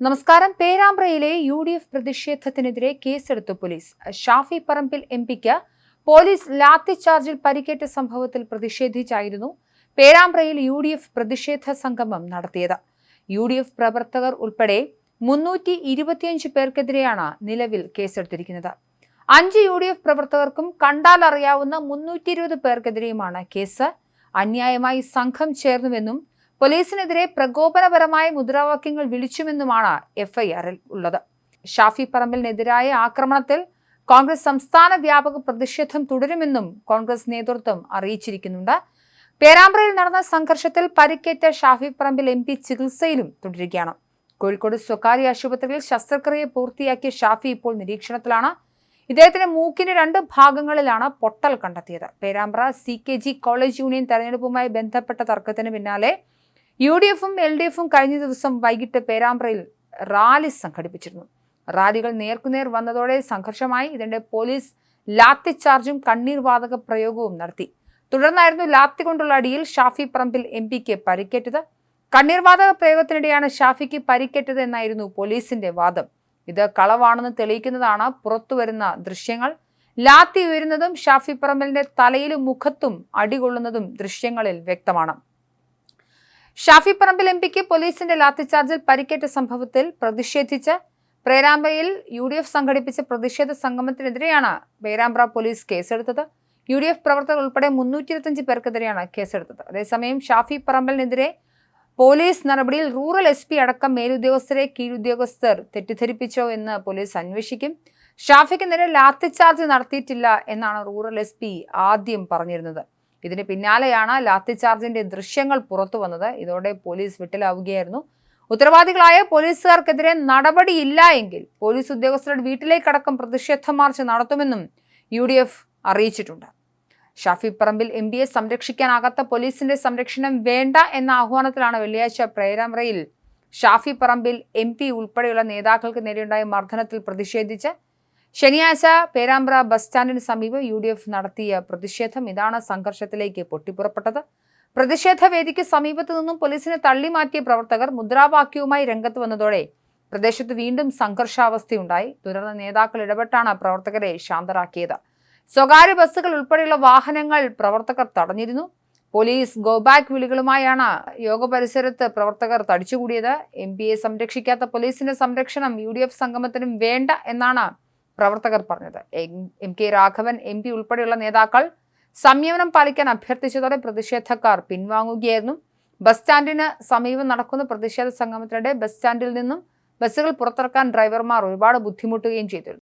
നമസ്കാരം. പേരാമ്പ്രയിലെ U D F പ്രതിഷേധത്തിനെതിരെ കേസെടുത്തു പോലീസ്. ഷാഫി പറമ്പിൽ എം പിക്ക് പോലീസ് ലാത്തിചാർജിൽ പരിക്കേറ്റ സംഭവത്തിൽ പ്രതിഷേധിച്ചായിരുന്നു പേരാമ്പ്രയിൽ യു ഡി എഫ് പ്രതിഷേധ സംഗമം നടത്തിയത്. യു ഡി എഫ് പ്രവർത്തകർ ഉൾപ്പെടെ മുന്നൂറ്റി ഇരുപത്തിയഞ്ച് പേർക്കെതിരെയാണ് നിലവിൽ കേസെടുത്തിരിക്കുന്നത്. അഞ്ച് യു ഡി എഫ് പ്രവർത്തകർക്കും കണ്ടാൽ അറിയാവുന്ന മുന്നൂറ്റി ഇരുപത് പേർക്കെതിരെയുമാണ് കേസ്. അന്യായമായി സംഘം ചേർന്നുവെന്നും പോലീസിനെതിരെ പ്രകോപനപരമായ മുദ്രാവാക്യങ്ങൾ വിളിച്ചുമെന്നുമാണ് എഫ്ഐആറിൽ ഉള്ളത്. ഷാഫി പറമ്പലിനെതിരായ ആക്രമണത്തിൽ കോൺഗ്രസ് സംസ്ഥാന വ്യാപക പ്രതിഷേധം തുടരുമെന്നും കോൺഗ്രസ് നേതൃത്വം അറിയിച്ചിരിക്കുന്നുണ്ട്. പേരാമ്പ്രയിൽ നടന്ന സംഘർഷത്തിൽ പരിക്കേറ്റ ഷാഫി പറമ്പിൽ എം പി ചികിത്സയിലും തുടരുകയാണ്. കോഴിക്കോട് സ്വകാര്യ ആശുപത്രിയിൽ ശസ്ത്രക്രിയ പൂർത്തിയാക്കിയ ഷാഫി ഇപ്പോൾ നിരീക്ഷണത്തിലാണ്. ഇദ്ദേഹത്തിന്റെ മൂക്കിന്റെ രണ്ട് ഭാഗങ്ങളിലാണ് പൊട്ടൽ കണ്ടെത്തിയത്. പേരാമ്പ്ര സി കോളേജ് യൂണിയൻ തെരഞ്ഞെടുപ്പുമായി ബന്ധപ്പെട്ട തർക്കത്തിന് പിന്നാലെ യു ഡി എഫും എൽ ഡി എഫും കഴിഞ്ഞ ദിവസം വൈകിട്ട് പേരാമ്പ്രയിൽ റാലി സംഘടിപ്പിച്ചിരുന്നു. റാലികൾ നേർക്കുനേർ വന്നതോടെ സംഘർഷമായി. ഇതിന്റെ പോലീസ് ലാത്തി ചാർജും കണ്ണീർ വാതക പ്രയോഗവും നടത്തി. തുടർന്നായിരുന്നു ലാത്തി കൊണ്ടുള്ള അടിയിൽ ഷാഫി പറമ്പിൽ എം പിക്ക് പരിക്കേറ്റത്. കണ്ണീർവാതക പ്രയോഗത്തിനിടെയാണ് ഷാഫിക്ക് പരിക്കേറ്റത് എന്നായിരുന്നു പോലീസിന്റെ വാദം. ഇത് കളവാണെന്ന് തെളിയിക്കുന്നതാണ് പുറത്തുവരുന്ന ദൃശ്യങ്ങൾ. ലാത്തി ഉയരുന്നതും ഷാഫി പറമ്പലിന്റെ തലയിലും മുഖത്തും അടികൊള്ളുന്നതും ദൃശ്യങ്ങളിൽ വ്യക്തമാണ്. ഷാഫി പറമ്പിൽ എം പിക്ക് പോലീസിന്റെ ലാത്തിച്ചാർജിൽ പരിക്കേറ്റ സംഭവത്തിൽ പ്രതിഷേധിച്ച് പേരാമ്പ്രയിൽ യു ഡി എഫ് സംഘടിപ്പിച്ച പ്രതിഷേധ സംഗമത്തിനെതിരെയാണ് പേരാമ്പ്ര പോലീസ് കേസെടുത്തത്. യു ഡി എഫ് പ്രവർത്തകർ ഉൾപ്പെടെ മുന്നൂറ്റി ഇരുപത്തഞ്ച് പേർക്കെതിരെയാണ് കേസെടുത്തത്. അതേസമയം ഷാഫി പറമ്പലിനെതിരെ പോലീസ് നടപടിയിൽ റൂറൽ എസ് പി അടക്കം മേലുദ്യോഗസ്ഥരെ കീഴുദ്യോഗസ്ഥർ തെറ്റിദ്ധരിപ്പിച്ചോ എന്ന് പോലീസ് അന്വേഷിക്കും. ഷാഫിക്ക് നേരെ ലാത്തിച്ചാർജ് നടത്തിയിട്ടില്ല എന്നാണ് റൂറൽ എസ് ആദ്യം പറഞ്ഞിരുന്നത്. ഇതിന് പിന്നാലെയാണ് ലാത്തിചാർജിന്റെ ദൃശ്യങ്ങൾ പുറത്തു വന്നത്. ഇതോടെ പോലീസ് വിട്ടലാവുകയായിരുന്നു. ഉത്തരവാദികളായ പോലീസുകാർക്കെതിരെ നടപടിയില്ല എങ്കിൽ പോലീസ് ഉദ്യോഗസ്ഥരുടെ വീട്ടിലേക്കടക്കം പ്രതിഷേധ മാർച്ച് നടത്തുമെന്നും യു ഡി എഫ് അറിയിച്ചിട്ടുണ്ട്. ഷാഫി പറമ്പിൽ എം പിയെ സംരക്ഷിക്കാനാകാത്ത പോലീസിന്റെ സംരക്ഷണം വേണ്ട എന്ന ആഹ്വാനത്തിലാണ് വെള്ളിയാഴ്ച പ്രേരമറയിൽ ഷാഫി പറമ്പിൽ എം പി ഉൾപ്പെടെയുള്ള നേതാക്കൾക്ക് നേരെയുണ്ടായ മർദ്ദനത്തിൽ പ്രതിഷേധിച്ച് ശനിയാഴ്ച പേരാമ്പ്ര ബസ് സ്റ്റാൻഡിന് സമീപം യു ഡി എഫ് നടത്തിയ പ്രതിഷേധം ഇതാണ് സംഘർഷത്തിലേക്ക് പൊട്ടിപ്പുറപ്പെട്ടത്. പ്രതിഷേധ വേദിക്ക് സമീപത്തു നിന്നും പോലീസിനെ തള്ളിമാറ്റിയ പ്രവർത്തകർ മുദ്രാവാക്യവുമായി രംഗത്ത് വന്നതോടെ പ്രദേശത്ത് വീണ്ടും സംഘർഷാവസ്ഥയുണ്ടായി. തുടർന്ന് നേതാക്കൾ ഇടപെട്ടാണ് പ്രവർത്തകരെ ശാന്തരാക്കിയത്. സ്വകാര്യ ബസ്സുകൾ ഉൾപ്പെടെയുള്ള വാഹനങ്ങൾ പ്രവർത്തകർ തടഞ്ഞിരുന്നു. പോലീസ് ഗോബാക്ക് വിളികളുമായാണ് യോഗ പരിസരത്ത് പ്രവർത്തകർ തടിച്ചുകൂടിയത്. എം പിയെ സംരക്ഷിക്കാത്ത പോലീസിന്റെ സംരക്ഷണം യു ഡി എഫ് സംഗമത്തിനും വേണ്ട എന്നാണ് പ്രവർത്തകർ പറഞ്ഞത്. M K Raghavan M P ഉൾപ്പെടെയുള്ള നേതാക്കൾ സംയമനം പാലിക്കാൻ അഭ്യർത്ഥിച്ചതോടെ പ്രതിഷേധക്കാർ പിൻവാങ്ങുകയായിരുന്നു. ബസ് സ്റ്റാൻഡിന് സമീപം നടക്കുന്ന പ്രതിഷേധ സംഗമത്തിനിടെ ബസ് സ്റ്റാൻഡിൽ നിന്നും ബസ്സുകൾ പുറത്തിറക്കാൻ ഡ്രൈവർമാർ ഒരുപാട് ബുദ്ധിമുട്ടുകയും ചെയ്തിരുന്നു.